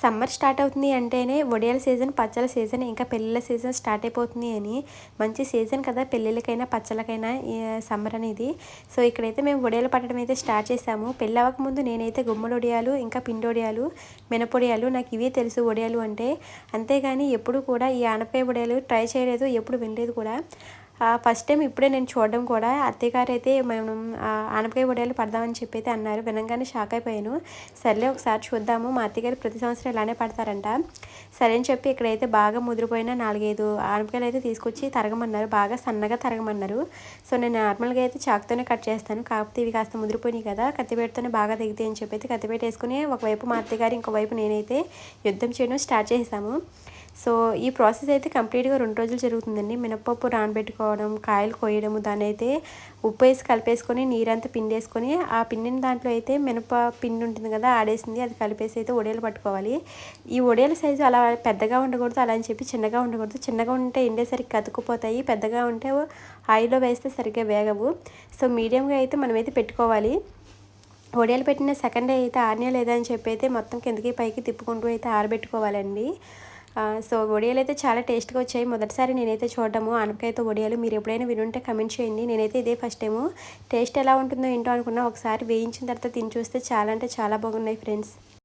Summer start అవుతుంది అంటేనే వడియాల season పచ్చల season ఇంకా పెళ్ళిళ్ళ సీజన్ స్టార్ట్ అయిపోతుంది అని మంచి సీజన్ కదా పెళ్ళిళ్ళకైనా పచ్చలకైనా సమ్మర్ అనేది. సో ఇక్కడైతే మేము వడియాలు పట్టడం అయితే స్టార్ట్ చేసాము పెళ్ళి అవ్వకముందు నేనైతే గుమ్మడి వడియాలు ఇంకా పిండి వడియాలు మినపొడియాలు నాకు ఇవే తెలుసు వడియాలు అంటే. అంతేగాని ఎప్పుడు కూడా ఈ ఆనపకాయ వడియాలు ట్రై చేయలేదు ఎప్పుడు వినలేదు కూడా. ఫస్ట్ టైం ఇప్పుడే నేను చూడడం కూడా అత్తయ్యగారు అయితే మనం ఆనపకాయ వడియాలు పడదామని చెప్పి అయితే అన్నారు. వినంగానే షాక్ అయిపోయాను. సర్లే ఒకసారి చూద్దాము. మా అత్తయ్యగారు ప్రతి సంవత్సరం ఇలానే పడతారంట. సరే అని చెప్పి ఇక్కడైతే బాగా ముదిరిపోయిన నాలుగైదు ఆనపకాయలు అయితే తీసుకొచ్చి తరగమన్నారు. బాగా సన్నగా తరగమన్నారు. సో నేను నార్మల్గా అయితే చాకుతోనే కట్ చేస్తాను. కాకపోతే ఇవి కాస్త ముదిరిపోయినాయి కదా. కత్తిపేటతోనే బాగా దిగుతాయి అని చెప్పి అయితే కత్తిపేట వేసుకుని ఒకవైపు మా అత్తయ్యగారు ఇంకోవైపు నేనైతే యుద్ధం చేయడం స్టార్ట్ చేసాము సో ఈ ప్రాసెస్ అయితే కంప్లీట్గా రెండు రోజులు జరుగుతుందండి. మినపప్పు నానబెట్టుకోవడం కాయలు కోయడము దాని అయితే ఉప్పు వేసి కలిపేసుకొని నీరంతా పిండేసుకొని ఆ పిండిన దాంట్లో అయితే మినప పిండి ఉంటుంది కదా ఆడేసింది అది కలిపేసి అయితే ఒడేలు పట్టుకోవాలి. ఈ ఒడేల సైజు అలా పెద్దగా ఉండకూడదు అలా అని చెప్పి చిన్నగా ఉండకూడదు. చిన్నగా ఉంటే ఎండేసరికి కతుకుపోతాయి పెద్దగా ఉంటే ఆయిల్లో వేస్తే సరిగ్గా వేగవు. సో మీడియంగా అయితే మనమైతే పెట్టుకోవాలి. వడియాలు పెట్టిన సెకండ్ డే అయితే ఆర్నే లేదా అని చెప్పి అయితే మొత్తం కిందకి పైకి తిప్పుకుంటూ అయితే ఆరబెట్టుకోవాలండి. సో వడియాలు అయితే చాలా టేస్ట్గా వచ్చాయి. మొదటిసారి నేనైతే చూడటము ఆనపకాయతో వడియాలు మీరు ఎప్పుడైనా వినుంటే కమెంట్ చేయండి. నేనైతే ఇదే ఫస్ట్ టైము. టేస్ట్ ఎలా ఉంటుందో ఏంటో అనుకున్నా ఒకసారి వేయించిన తర్వాత తిని చూస్తే చాలా అంటే చాలా బాగున్నాయి ఫ్రెండ్స్.